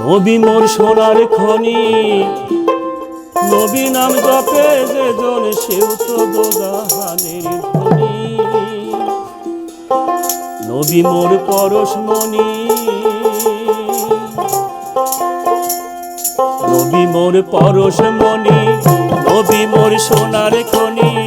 নবী মোর সোনার খনি, নবী নাম জপে যে জন সেও তো দোদাহানের ধনী নবী মোর পরশমণি নবী মোর পরশমণি নবী মোর সোনার খনি।